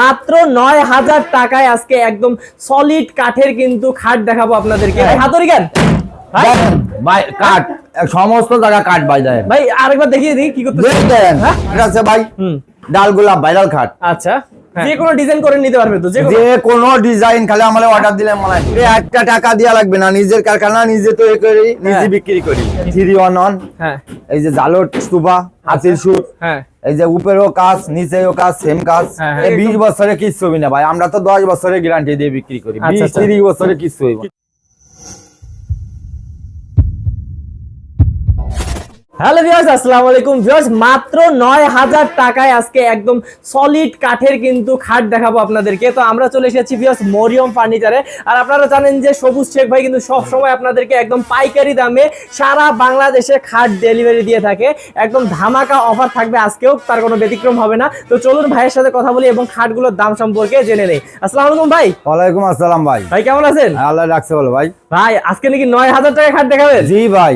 মাত্র নয় হাজার টাকায় আজকে একদম সলিড কাঠের কিন্তু খাট দেখাবো আপনাদেরকে। ভাই, হাতুড়ি কেন? ভাই। কাঠ সমস্ত জায়গা কাঠ ভাই দেন ভাই আরেকবার দেখিয়ে দিই কি করতে হ্যাঁ? আছে ভাই। ডাল গোলাপ ভাইরাল খাট। আচ্ছা। যে কোনো ডিজাইন করে নিতে পারবে তো যে কোনো ডিজাইন খালি আমাদের অর্ডার দিলে মনে হয়। একটা টাকা দেওয়া লাগবে না নিজের কারখানা নিজে তৈরি করি নিজে হ্যাঁ। বিক্রি করি। থ্রি ওয়ান ওয়ান হ্যাঁ। এই যে জালোট স্তূপা হাতির সুর। হ্যাঁ। এই যে উপরেও কাজ নিচেও কাজ সেম কাজ হ্যাঁ, হ্যাঁ। এই বিশ বছরে কিছু হবি না ভাই আমরা তো দশ বছরের গ্যারান্টি দিয়ে বিক্রি করি আচ্ছা, বিশ আচ্ছা। তিরিশ বছরে কিচ্ছু হইব হ্যালো ভিউয়ার্স আসসালামু আলাইকুম। ভিউয়ার্স মাত্র নয় হাজার টাকায় আজকে একদম সলিড কাঠের কিন্তু খাট দেখাবো আপনাদেরকে। তো আমরা চলে এসেছি ভিউয়ার্স মরিয়ম ফার্নিচারে। আর আপনারা জানেন যে সবুজ শেখ ভাই কিন্তু সব সময় আপনাদেরকে একদম পাইকারি দামে সারা বাংলাদেশে খাট ডেলিভারি দিয়ে থাকে। একদম ধামাকা অফার থাকবে আজকেও তার কোনো ব্যতিক্রম হবে না। তো চলুন ভাইয়ের সাথে কথা বলি এবং খাটগুলোর দাম সম্পর্কে জেনে নেই। আসসালামু আলাইকুম ভাই। ওয়ালাইকুম আসসালাম ভাই। ভাই কেমন আছেন? আল্লাহ রাখছে বলো ভাই। ভাই আজকে নাকি নয় হাজার টাকায় খাট দেখাবেন? জি ভাই।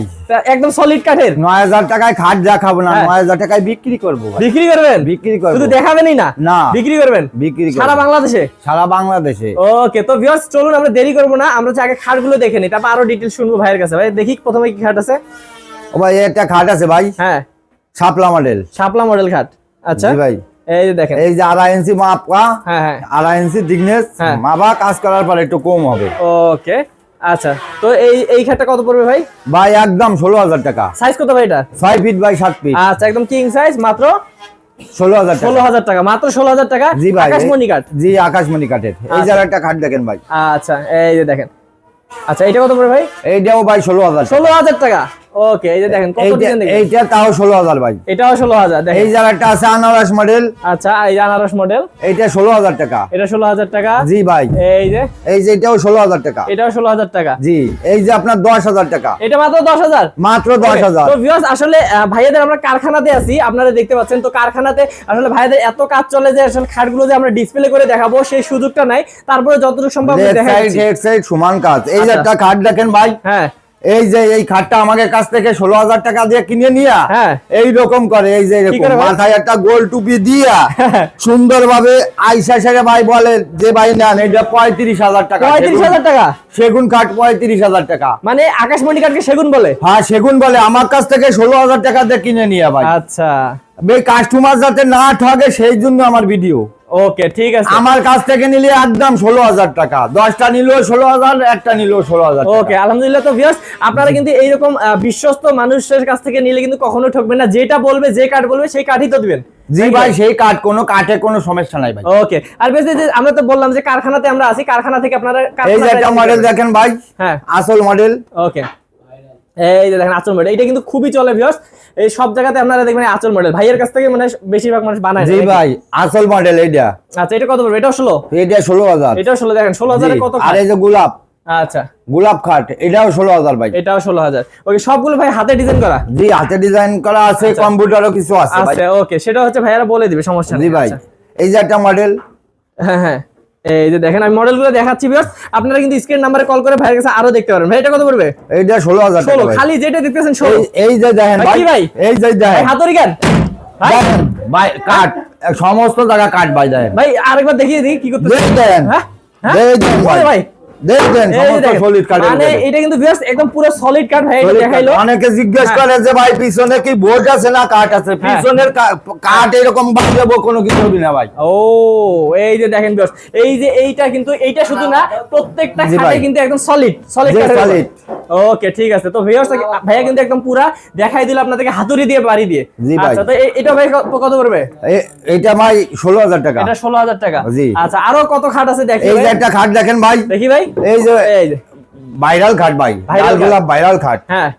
একদম সলিড কাঠের। নয় হাজার টাকায় খাট দেখাবো না হ্যাঁ। নয় হাজার টাকায় বিক্রি করব বিক্রি করবেন? বিক্রি করব। শুধু দেখাবেনই না? না। বিক্রি করবেন? বিক্রি সারা বাংলাদেশে? সারা বাংলাদেশে। ওকে তো ভিউয়ার্স চলুন আমরা দেরি করব না। আমরা আগে খাটগুলো দেখে নিই তারপর আরও ডিটেল শুনব ভাইয়ের কাছে। ভাই দেখি প্রথমে কি খাট আছে। ও ভাই একটা খাট আছে ভাই। হ্যাঁ। শাপলা মডেল শাপলা মডেল খাট। আচ্ছা। জি ভাই। এই যে দেখেন। এই যে আড়াই ইঞ্চি মাপা হ্যাঁ হ্যাঁ। আড়াই ইঞ্চি দিগনেস হ্যাঁ। মাপা কাজ করার পর একটু কম হবে। ওকে। আচ্ছা তো এই এই খাটটা কত পড়বে ভাই? ভাই একদম ষোলো হাজার টাকা। সাইজ কত ভাই এটা? ছয় ফিট বাই সাত ফিট আচ্ছা একদম কিং সাইজ মাত্র ষোলো হাজার ষোলো টাকা হাজার টাকা মাত্র ষোলো হাজার টাকা জি ভাই আকাশমণি কাঠ। জি আকাশমণি কাঠের। এই যে যার একটা খাট দেখেন ভাই। আচ্ছা এই যে দেখেন। আচ্ছা এটা কত পড়বে ভাই? এইটাও ভাই ষোলো হাজার ষোলো হাজার টাকা। ওকে এই যে দেখেন কত ডিজাইন দেখেন এইটা তাও ষোলো হাজার ভাই। এটাও ষোলো হাজার এই দেখেন যার একটা আছে আনারস মডেল আচ্ছা এই আনারস মডেল এইটা ষোলো হাজার টাকা। এটা ষোলো হাজার টাকা। জি ভাই। এই যে। এই যে এটাও ষোলো হাজার টাকা। এটাও ষোলো হাজার টাকা। জি এই যে আপনার দশ হাজার টাকা। এটা মাত্র দশ হাজার? মাত্র দশ হাজার। তো ভিউয়ার্স আসলে ভাইয়াদের আমরা কারখানাতে আছি আপনারা দেখতে পাচ্ছেন তো কারখানাতে আসলে ভাইয়াদের এত কাজ চলে যে আসলে খাটগুলো যে আমরা ডিসপ্লে করে দেখাবো সেই সুযোগটা নাই। তারপরে যতটুকু সম্ভব দেখাই সাইড হেড সাইড সমান কাজ। এই যে আচ্ছা। একটা খাট দেখেন ভাই। হ্যাঁ। এই যে এই খাটটা আমাদের কাছ থেকে ষোলো হাজার টাকা দিয়ে কিনে নিয়া হ্যাঁ। এই রকম করে এই যে? মাথায় একটা গোল টুপি দিয়া সুন্দর ভাবে আইসা সেরে ভাই বলে যে ভাই নেন এটা পঁয়ত্রিশ হাজার টাকা পঁয়ত্রিশ হাজার টাকা? সেগুন কাঠ পঁয়ত্রিশ হাজার টাকা। মানে আকাশমণি কাঠকে সেগুন বলে? হ্যাঁ সেগুন বলে। আমার কাছ থেকে ষোলো হাজার টাকা দিয়ে কিনে নিয়া ভাই। আচ্ছা। কাস্টমার যাতে না ঠগে সেই জন্য আমার ভিডিও ওকে ঠিক আছে। আমার কাছ থেকে নিলে একদম ষোলো হাজার টাকা। দশটা নিলেও ষোলো হাজার একটা নিলেও ষোলো হাজার ওকে আলহামদুলিল্লাহ তো ভিউয়ার্স আপনারা কিন্তু এইরকম বিশ্বস্ত মানুষের কাছ থেকে নিলে কিন্তু কখনো ঠকবেন না। যেটা বলবে যে কাঠ বলবে সেই কাঠই তো দিবেন। জি ভাই সেই কাঠ কোনো কাঠে কোনো সমস্যা নাই ভাই। ওকে আর বেশ যে আমরা তো বললাম যে কারখানাতে আমরা আছি কারখানা থেকে আপনারা এই যে একটা মডেল দেখেন ভাই হ্যাঁ। আসল মডেল ওকে এই যে দেখেন আচল মডেল এটা কিন্তু খুবই চলে ভিউয়ার্স এই সব জায়গাতে আপনারা দেখবেন আচল মডেল ভাইয়ের কাছ থেকে মানে বেশিরভাগ মানুষ বানায় জি ভাই আসল মডেল এইটা। আচ্ছা এটা কত পড়বে? এটা ষোলো? এটা ষোলো হাজার। এটাও ষোলো দেখেন ষোলো হাজারে জি। কত আর এই যে গোলাপ। আচ্ছা। গোলাপ খাট এটাও ষোলো হাজার ভাই। এটাও ষোলো হাজার। ওকে সবগুলো ভাই হাতে ডিজাইন করা? জি হাতে ডিজাইন করা আছে কম্পিউটারও কিছু আছে ভাই। আচ্ছা ওকে সেটা হচ্ছে ভাইয়ারা বলে দিবে সমস্যা জি নেই ভাই। আচ্ছা। এই যে একটা মডেল হ্যাঁ হ্যাঁ। এই যে দেখেন আমি মডেলগুলো দেখাচ্ছি বিয়ার্স আপনারা কিন্তু স্ক্রিন নাম্বারে কল করে ভাইয়ের কাছে আরও দেখতে পারেন ভাই এটা কত পড়বে? এইটা ষোলো হাজার টাকা ষোলো। ভাই। খালি যেটা দেখতেছেন ষোলো। এই- এই যে দেখেন ভাই, ভাই এই যে ভাই দেখেন হাতুড়ি কেন? ভাই। দেখেন ভাই কাঠ। সমস্ত জায়গা কাট ভাই দেখেন। ভাই আরেকবার দেখিয়ে দিই কি করতে দেখেন। হ্যাঁ? হ্যাঁ? ভাই। ভাই? দেখেন, সলিড মানে এটা কিন্তু একদম পুরো সলিড কাঠ ভাই দেখাইলো। অনেকে জিজ্ঞেস হ্যাঁ। করে যে ভাই পিছনে কি বোর্ড আছে না কাঠ আছে? পিছনের কা- কাঠ এরকম কোনো কিছু হবে না ভাই। ও এই যে দেখেন এই যে এইটা কিন্তু এইটা শুধু না প্রত্যেকটা কিন্তু একদম সলিড সলিড কাঠের ওকে ঠিক আছে। তো ভিউয়ার্স ভাইয়া কিন্তু একদম পুরা দেখাই দিল আপনাদেরকে হাতুড়ি দিয়ে বাড়ি দিয়ে। আচ্ছা তো এটা ভাই কত পড়বে? এ- এইটা ভাই ষোলো হাজার টাকা। এটা ষোলো হাজার টাকা। আচ্ছা আরও কত খাট আছে দেখি এই যে একটা খাট দেখেন ভাই। দেখি ভাই। এই যে এই যে। ভাইরাল খাট ভাই লাল গোলাপ ভাইরাল খাট হ্যাঁ।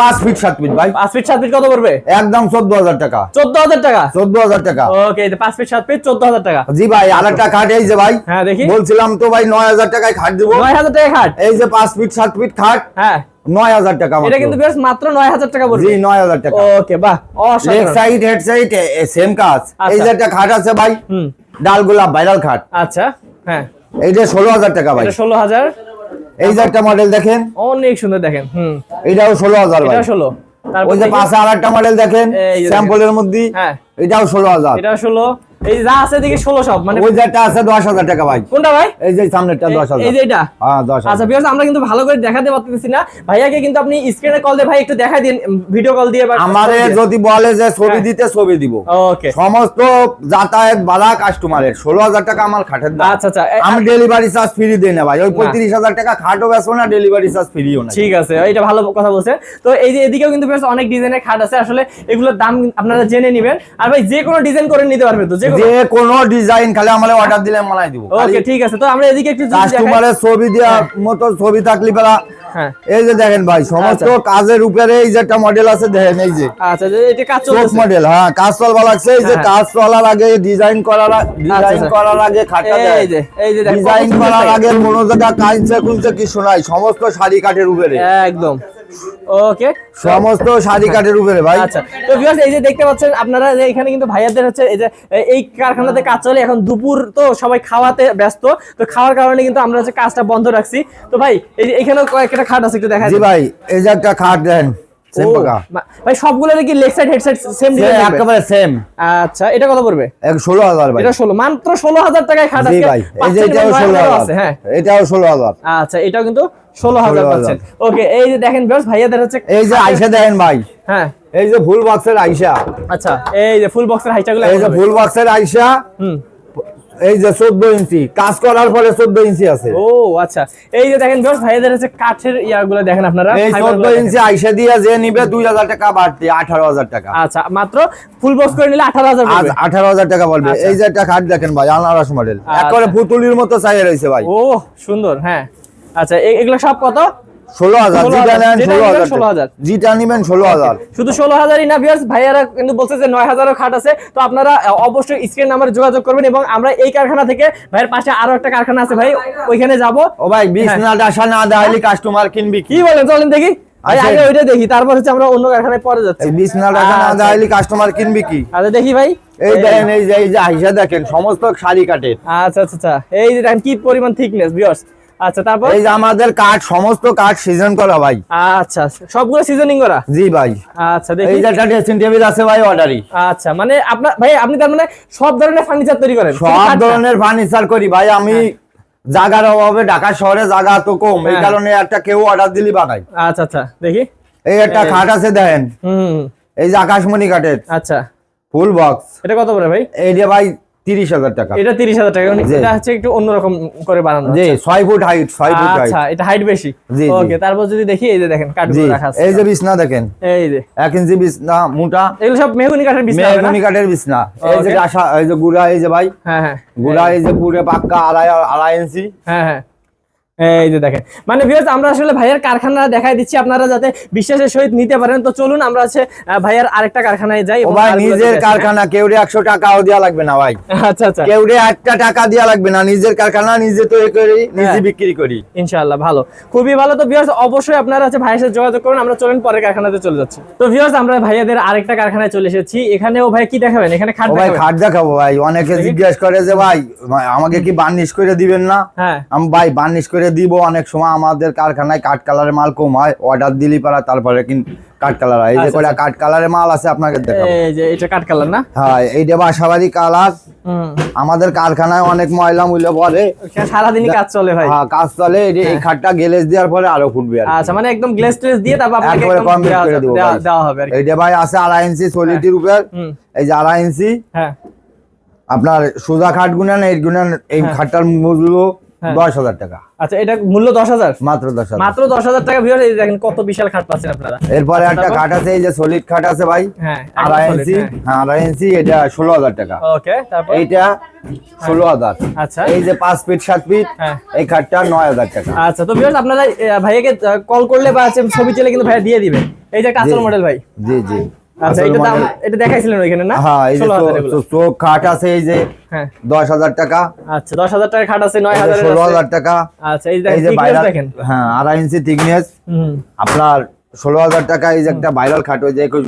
পাঁচ ফিট সাত ফিট ভাই। পাঁচ ফিট সাত ফিট কত পড়বে? একদম চোদ্দ হাজার টাকা। চোদ্দ হাজার টাকা? চোদ্দ হাজার টাকা। ওকে পাঁচ ফিট সাত ফিট চোদ্দ হাজার টাকা। জি ভাই আর একটা খাট এই যে ভাই। হ্যাঁ দেখি। বলছিলাম তো ভাই নয় হাজার টাকায় খাট দিব। নয় হাজার টাকা খাট এই যে পাঁচ ফিট সাত ফিট খাট হ্যাঁ। নয় হাজার টাকা এটা কিন্তু বেশ মাত্র নয় হাজার টাকা জি নয় হাজার টাকা। ওকে বাহ leg side head side same কাজ। এই যে আচ্ছা। একটা খাট আছে ভাই হুম। ডাল গোলাপ ভাইরাল খাট আচ্ছা হ্যাঁ। এইটা ষোলো হাজার টাকা ভাই। ষোলো হাজার। এই যে একটা মডেল দেখেন। অনেক সুন্দর দেখেন হুম। এটাও ষোলো হাজার ভাই। ষোলো। তারপর ওই যে পাশে আর একটা মডেল দেখেন এই দেখেন। স্যাম্পলের মধ্যে হ্যাঁ। এটাও ষোলো হাজার। এটা ষোলো। এই যা আছে দেখি ষোলো সব মানে ওই যেটা আছে দশ হাজার টাকা ভাই। কোনটা ভাই? এই যে সামনেরটা দশ এই যে এটা? হ্যাঁ দশ আচ্ছা হাজার বিকজ আমরা কিন্তু ভালো করে দেখাতে পারতেছি না। ভাইয়াকে কিন্তু আপনি স্ক্রিনে কল দিয়ে ভাই একটু দেখাই দিন ভিডিও কল দিয়ে আমারে যদি বলে যে ছবি হ্যাঁ। দিতে ছবি দিব। ওকে সমস্ত যাতায়াত বাধা কাস্টমারের ষোলো হাজার টাকা আমার খাটের দাম। আচ্ছা আচ্ছা। আমি ডেলিভারি চার্জ ফ্রি দিই না ভাই। ওই পঁয়ত্রিশ হাজার টাকা খাটও বেসবো না ডেলিভারি চার্জ ফ্রিও না। ঠিক আছে এটা ভালো কথা বলছে। তো এই যে এদিকেও কিন্তু অনেক ডিজাইনের খাট আছে। আসলে এগুলোর দাম আপনারা জেনে নেবেন। আর ভাই যে কোনো ডিজাইন করে নিতে পারবে তো। যে যে কোনো ডিজাইন খালি আমার অর্ডার দিলে মানাই দিব। ওকে ঠিক আছে তো আমরা এদিকে একটু। কাস্টমারের ছবি দেওয়ার মতো ছবি থাকলে পেলা হ্যাঁ। এই যে দেখেন ভাই সমস্ত আচ্ছা। কাজের উপরে এই যে একটা মডেল আছে দেখেন এই যে। আচ্ছা এটা কাজ চোখ চলতেছে। মডেল হ্যাঁ কাজ চলবা লাগছে। এই যে হ্যাঁ। কাজ চলার আগে ডিজাইন করার ডিজাইন আচ্ছা। করার আগে খাটা দেয় এই যে এই যে ডিজাইন করার আগে মনে জায়গা কাঁচছে কুলছে কিছু নাই সমস্ত শাড়ি কাঠের উপরে। একদম। ওকে সমস্ত শাড়ি কাঠের উপরে ভাই। আচ্ছা। তো ভিউয়ার্স এই যে দেখতে পাচ্ছেন আপনারা যে এখানে কিন্তু ভাইয়াদের হচ্ছে এই যে এই কারখানাতে কাজ চলে এখন দুপুর তো সবাই খাওয়াতে ব্যস্ত। তো খাওয়ার কারণে কিন্তু আমরা হচ্ছে কাজটা বন্ধ রাখছি। তো ভাই এই যে এখানেও কয়েকটা খাট আছে একটু দেখা যায় ভাই এই যে একটা খাট দেন। সেম পাকা। ভাই সবগুলোর কি leg side head side same design একেবারে সেম আচ্ছা এটা কত পড়বে? এক ষোলো হাজার ভাই। এটা ষোলো মাত্র ষোলো হাজার টাকায় খাট আজকে ভাই এই যে এটাও এবং ষোলো নয়হাজারও হাজার। আছে হ্যাঁ। এটাও ষোলো হাজার। আচ্ছা এটাও কিন্তু ষোলো হাজার 16,000 পাচ্ছেন। ওকে এই যে দেখেন বেশ ভাইয়াদের হচ্ছে এই যে আইসা দেখেন ভাই। হ্যাঁ। এই যে ফুল বক্সের আইসা আচ্ছা এই যে ফুল বক্সের হাইটাগুলো এই যে ফুল বক্সের আইসা হুম। এই যে চোদ্দ ইঞ্চি কাজ করার পরে চোদ্দ ইঞ্চি আছে। ও আচ্ছা। এই যে দেখেন বেশ ভাইয়াদের হচ্ছে কাঠের ইয়াগুলো দেখেন আপনারা এই fiber চোদ্দগুলো দেখেন। ইঞ্চি আইসা দিয়ে যে নিবে দুই হাজার টাকা বাড়তি আঠারো হাজার টাকা। আচ্ছা মাত্র ফুল বক্স করে নিলে আঠারো হাজার আজ আঠারো হাজার টাকা বলবে আচ্ছা। এই যে একটা খাট দেখেন ভাই আনারস মডেল আচ্ছা। একবারে পুতুলির মতো চাই রয়েছে ভাই। ও সুন্দর হ্যাঁ। আচ্ছা এগুলো সব কত? ষোলো হাজার 16,000 যেটা নেন যেটা ষোলো হাজার 16,000 নিবেন ষোলো হাজার। শুধু ষোলো হাজারই না ভিউয়ার্স ভাইয়ারা কিন্তু বলছে যে নয় হাজারও খাট আছে। তো আপনারা অবশ্যই স্ক্রিন নাম্বারে যোগাযোগ করবেন এবং আমরা এই কারখানা থেকে ভাইয়ের পাশে আরও একটা কারখানা আছে ভাই ওইখানে যাব। ও ভাই বিশ। না আসা না দেখাইলে কাস্টমার কিনবি কি? কি বলেন চলেন দেখি। আগে ওইটা দেখি তারপর হচ্ছে আমরা অন্য কারখানায় পরে যাচ্ছি। বিশ না না আচ্ছা। দেখাইলে কাস্টমার কিনবি কি? আচ্ছা দেখি ভাই। এই দেখেন এই যে এই যে দেখেন সমস্ত শাড়ি কাঠের আচ্ছা আচ্ছা আচ্ছা। এই যে দেখেন কি পরিমাণ থিকনেস ভিউয়ার্স আচ্ছা তারপর? এই যে আমাদের কাঠ সমস্ত কাঠ সিজন করা ভাই। আচ্ছা সবগুলো সিজনিং করা? জি ভাই। আচ্ছা দেখি। এই যে একটা ড্রেসিং টেবিল আছে ভাই অর্ডারই আচ্ছা মানে আপনার ভাই আপনি তার মানে সব ধরনের ফার্নিচার তৈরি করেন? সব ধরনের ফার্নিচার করি ভাই। আমি জায়গার অভাবে ঢাকা শহরে জায়গা তো কম। এই হ্যাঁ। কারণে একটা কেউ অর্ডার দিলি বানাই আচ্ছা আচ্ছা দেখি। এই একটা খাট আছে দেখেন। হুম এই যে আকাশমণি কাঠের আচ্ছা। ফুল বক্স এটা কত পড়ে ভাই? এই যে ভাই তিরিশ হাজার টাকা। এটা তিরিশ হাজার টাকা এটা হচ্ছে একটু অন্যরকম করে বানানো জি ছয় ফুট হাইট ছয় ফুট আচ্ছা এটা হাইট বেশি? জি, জি। ওকে তারপর যদি দেখি এই যে দেখেন কাঠগুলো রাখা আছে। এই যে বিছনা দেখেন এই যে। এক ইঞ্চি বিছনা মোটা। এগুলো সব মেহগুনি কাঠের বিছনা? মেহগনি কাঠের বিছনা। এই যে. আশা এই যে গুড়া এই যে ভাই। হ্যাঁ হ্যাঁ। গুড়া এই যে পুরে পাক্কা আড়াই আড়াই ইঞ্চি। হ্যাঁ হ্যাঁ। এই যে দেখেন। মানে ভিউয়ার্স আমরা আসলে ভাইয়ের কারখানা দেখাই দিচ্ছি আপনারা যাতে বিশ্বাসের সহিত নিতে পারেন। তো চলুন আমরা আহ, ভাইয়ের আরেকটা কারখানায় যাই ও ভাই নিজের কারখানা কেউ একশো টাকাও দেওয়া লাগবে না ভাই। আচ্ছা আচ্ছা। কেউ একটা টাকা দেওয়া লাগবে না নিজের কারখানা নিজে তৈরি করি নিজে হ্যাঁ। বিক্রি করি। ইনশাআল্লাহ ভালো। খুবই ভালো। তো ভিউয়ার্স অবশ্যই আপনারা হচ্ছে ভাইয়ের সাথে যোগাযোগ করুন। আমরা চলেন পরের কারখানাতে চলে যাচ্ছি। তো ভিউয়ার্স আমরা ভাইয়াদের আরেকটা কারখানায় চলে এসেছি। এখানেও ভাই কি দেখাবেন? এখানে খাট ও ভাই দেখাবেন? খাট দেখাবো ভাই। অনেকে জিজ্ঞেস করে যে ভাই ভাই, আমাকে কি বার্নিশ করে দিবেন না? হ্যাঁ। আমি ভাই বার্নিশ করে দিব। অনেক সময় আমাদের কারখানায় কাঠ কালারের মাল কম হয় অর্ডার দিলি পারা তারপরে কিন্তু কাঠ কালার হয়। এই যে আচ্ছা, কয়টা আচ্ছা। কাঠ কালারের মাল আছে আপনাকে দেখাবো। এই যে এটা কাঠ কালার না? হ্যাঁ এইটা বাসাবাড়ি কালার। আমাদের কারখানায় অনেক ময়লা মূল্য পরে এখানে সারাদিনই কাজ চলে ভাই। হ্যাঁ কাজ চলে। এই যে- এই খাটটা গেলেজ দেওয়ার পরে আরও ফুটবে আচ্ছা মানে একদম গ্লেস টেস দিয়ে তারপর আপনাকে একদম কমপ্লিট করে দেবো দেওয়া-। হবে। এইটা ভাই আছে আড়াই ইঞ্চি সলিটির উপর এই যে আড়াই ইঞ্চি। হ্যাঁ। আপনার সোজা খাট গুনেন এই গুনেন এই হ্যাঁ। খাটটার মূল্য হ্যাঁ। দশ হাজার টাকা। আচ্ছা এটা মূল্য দশ হাজার? মাত্র দশ হাজার। মাত্র দশ হাজার টাকা ভিউয়ার এই দেখেন কত বিশাল খাট পাচ্ছেন আপনারা। এরপরে একটা খাট আছে এই যে সলিড খাট আছে ভাই। হ্যাঁ আড়াই ইঞ্চি হ্যাঁ। আড়াই ইঞ্চি এটা ষোলো হাজার টাকা। ওকে তারপর? এইটা ষোলো হাজার। আচ্ছা। এই যে পাঁচ ফিট সাত ফিট হ্যাঁ। এই খাটটা নয় হাজার টাকা। আচ্ছা তো আপনারা ভাইয়াকে কল করলে বা ছবি চলে কিন্তু ভাইয়া দিয়ে দিবে। এই যে একটা আসল মডেল ভাই। জি জি। আচ্ছা এটা দাম এটা দেখাইছিলেন ওইখানে না? হ্যাঁ এই যে 16,000 চো- এগুলো। চো- চোখ খাট আছে এই যে হ্যাঁ। দশ হাজার টাকা। আচ্ছা দশ হাজার টাকা খাট আছে টাকা। আচ্ছা এই এই যে দেখেন। হ্যাঁ আড়াই ইঞ্চি থিকনেস আপনার ষোলো হাজার টাকা এই যে একটা ভাইরাল খাট ওই যে একুশ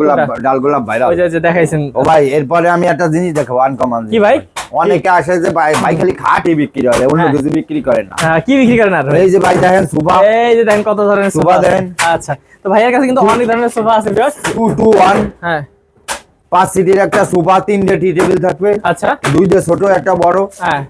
গোলাপ ডাল গোলাপ ভাইরাল দেখাইছেন। ও ভাই এরপরে আমি একটা জিনিস দেখাবো আনকমন কি ভাই? অনেকে আসে যে ভাই ভাই খালি খাটই বিক্রি করে অন্য হ্যাঁ। কিছু বিক্রি করে না। হ্যাঁ, কি বিক্রি করেন আর এই যে ভাই দেখেন সুপার এই যে দেখেন কত ধরনের সোফা সোফা। দেখেন। আচ্ছা তো ভাইয়ের কাছে কিন্তু অনেক ধরনের সোফা আছে টু টু ওয়ান হ্যাঁ। পাঁচ সিটির একটা সোফা তিনটে টি টেবিল থাকবে। আচ্ছা। দুইটা ছোট একটা বড়। হ্যাঁ।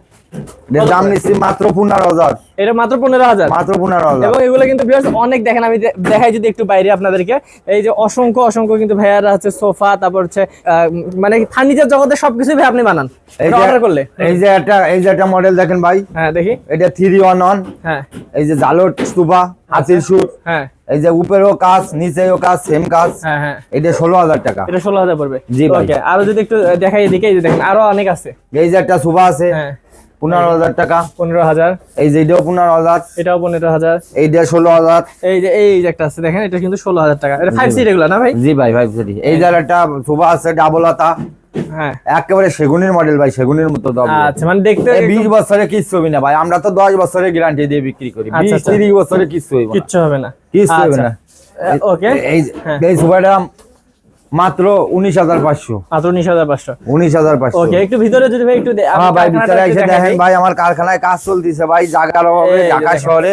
দাম নিচ্ছি মাত্র পনেরো হাজার। এটা মাত্র পনেরো হাজার। মাত্র পনেরো হাজার। এবং এগুলো কিন্তু অনেক দেখেন আমি দেখাই যদি একটু বাইরে আপনাদেরকে। এই যে অসংখ্য অসংখ্য কিন্তু ভাইয়ারা হচ্ছে সোফা তারপর হচ্ছে মানে ফার্নিচার জগতে সবকিছু ভাই আপনি বানান। অর্ডার করলে। এই যে একটা এই যে একটা মডেল দেখেন ভাই। হ্যাঁ দেখি। এটা থ্রি ওয়ান ওয়ান হ্যাঁ। এই যে জালোট সোফা হাতির সুট হ্যাঁ। এই যে উপরেও কাজ নিচেও কাজ সেম কাজ। হ্যাঁ হ্যাঁ। এটা ষোলো হাজার টাকা। এটা ষোলো হাজার পড়বে। জি। ওকে আরও যদি একটু দেখাই এদিকে দেখেন আরও অনেক আছে। এই যে একটা সোফা আছে। হ্যাঁ। পনেরো হাজার টাকা। পনেরো হাজার। এই যে এটাও পনেরো হাজার। এটাও পনেরো হাজার। এইটা ষোলো হাজার। এই যে এই যে একটা আছে দেখেন এটা কিন্তু ষোলো হাজার টাকা। এটা ফাইভ সিট এগুলো না ভাই? জি ভাই ভাই সরি এই যে একটা সোফা আছে ডাবল হ্যাঁ। একেবারে সেগুনের মডেল ভাই সেগুনের মতো দাম আচ্ছা মানে দেখতে এই বিশ বছরে কিচ্ছু হবে না ভাই আমরা তো দশ বছরের গ্যারান্টি দিয়ে বিক্রি করি। আচ্ছা, আচ্ছা। তিরিশ বছরে কিচ্ছু হইব না। কিচ্ছু হবে না। কিচ্ছু হবে। না। ওকে। এই হ্যাঁ। মাত্র উনিশ হাজার পাঁচশো। মাত্র উনিশ হাজার পাঁচশো। উনিশ হাজার পাঁচশো। ওকে একটু ভিতরে যদি ভাই একটু হ্যাঁ ভাই ভিতরে এসে দেখেন ভাই আমার কারখানায় কাজ চলতেছে ভাই জাগার অভাবে ঢাকা শহরে।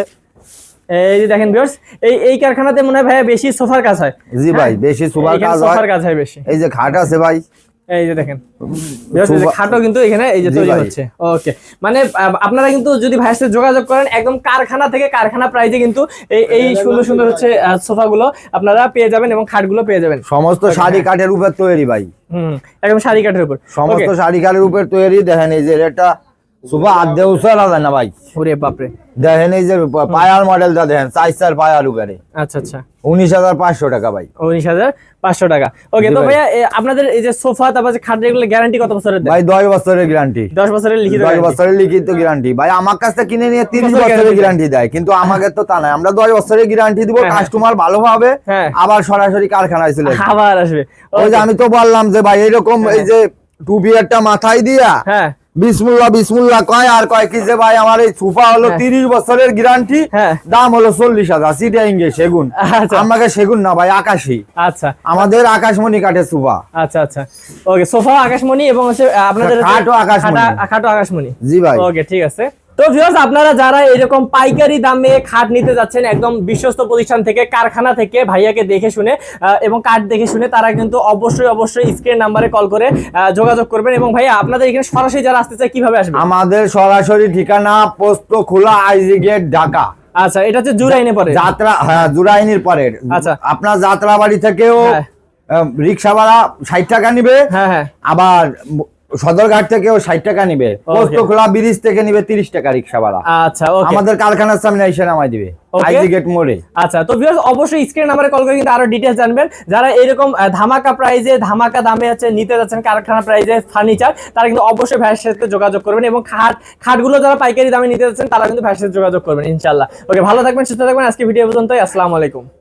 এই যে দেখেন ভিউয়ার্স এই এই কারখানাতে মনে হয় বেশি সোফার কাজ হয়। জি ভাই বেশি সোফার হয়। কাজ হয় বেশি। এই যে খাট আছে ভাই এই যে দেখেন। খাটও কিন্তু এখানে এই যে তৈরি হচ্ছে। ওকে মানে আপনারা কিন্তু যদি ভাইয়ের সাথে যোগাযোগ করেন একদম কারখানা থেকে কারখানা প্রাইজে কিন্তু এই এই সুন্দর সুন্দর হচ্ছে সোফাগুলো আপনারা পেয়ে যাবেন এবং খাটগুলো পেয়ে যাবেন। সমস্ত শাড়ি কাঠের উপর তৈরি ভাই। হুম একদম শাড়ি কাঠের উপর। সমস্ত. শাড়ি কাঠের উপর তৈরি। দেখেন এই যে এটা সুপার আধে উসাল আছে না ভাই। ওরে বাপরে। দেখেন এই যে পায়ার মডেলটা দেখেন চার চার পায়ার উপরে। আচ্ছা আচ্ছা। উনিশ হাজার পাঁচশো টাকা ভাই। উনিশ হাজার পাঁচশো টাকা। ওকে তো ভাইয়া আপনাদের এই যে সোফা তারপর যে খাট এগুলো গ্যারান্টি কত বছরের ভাই দশ বছরের গ্যারান্টি দশ বছরের লিখিত দশ। বছরের লিখিত গ্যারান্টি ভাই আমার কাছ থেকে কিনে নিয়ে তিরিশ বছরের গ্যারান্টি দেয় কিন্তু আমাকে তো তা নাই। আমরা দশ বছরের গ্যারান্টি দিব হ্যাঁ, হ্যাঁ। কাস্টমার ভালো হবে হ্যাঁ। আবার সরাসরি কারখানায় চলে আবার আসবে। ওই যে আমি তো বললাম যে ভাই এরকম এই যে টুপি একটা মাথায় দিয়া হ্যাঁ। বিসমুল্লাহ বিসমুল্লাহ কয় আর কয় কি যে ভাই আমার এই সুফা হলো হ্যাঁ। তিরিশ বছরের গ্যারান্টি হ্যাঁ। দাম হলো চল্লিশ হাজার। সিটা ইঙ্গে সেগুন। আচ্ছা। আমাকে সেগুন না ভাই আকাশি। আচ্ছা। আমাদের আকাশমণি কাটে সুফা আচ্ছা আচ্ছা। ওকে সোফা আকাশমণি এবং হচ্ছে আপনাদের খাটো খাটও আকাশমণি। খাটা- আকাশমণি। জি ভাই। ওকে ঠিক আছে। তো ভিউয়ার্স আপনারা যারা এরকম পাইকারি দামে খাট নিতে যাচ্ছেন একদম বিশ্বস্ত প্রতিষ্ঠান থেকে কারখানা থেকে ভাইয়াকে দেখে শুনে এবং কাঠ দেখে শুনে তারা কিন্তু অবশ্যই অবশ্যই স্ক্রিন নাম্বারে কল করে যোগাযোগ করবেন। এবং ভাইয়া আপনাদের এখানে সরাসরি যারা আসতে চায় কীভাবে আসবে? আমাদের সরাসরি ঠিকানা পোস্ত খোলা আইজি গেট ঢাকা। আচ্ছা এটা হচ্ছে জুরাইনে পরে? যাত্রা হ্যাঁ জুরাইনের পরে। আচ্ছা। আপনার যাত্রা বাড়ি থেকেও হ্যাঁ। রিক্সা ভাড়া ষাট টাকা নিবে। হ্যাঁ হ্যাঁ। আবার সদরঘাট থেকেও ষাট টাকা নিবে। পোস্ত খোলা ব্রিজ থেকে নিবে তিরিশ টাকা রিক্সা ভাড়া। আচ্ছা আমাদের কারখানার সামনে এসে নামাই দিবে। Okay. গেট মোড়ে। আচ্ছা তো ভিউয়ার্স অবশ্যই স্ক্রিন নাম্বারে কল করে কিন্তু আরও ডিটেইলস জানবেন। যারা এরকম ধামাকা প্রাইজে ধামাকা দামে হচ্ছে নিতে যাচ্ছেন কারখানা প্রাইজে ফার্নিচার তারা কিন্তু অবশ্যই ভাইয়ের সাথে যোগাযোগ করবেন এবং খাট খাটগুলো যারা পাইকারি দামে নিতে যাচ্ছেন তারা কিন্তু ভাইয়ের সাথে যোগাযোগ করবেন ইনশাআল্লাহ। ওকে ভালো থাকবেন সুস্থ থাকবেন। আজকে ভিডিও পর্যন্তই। আসসালামু আলাইকুম।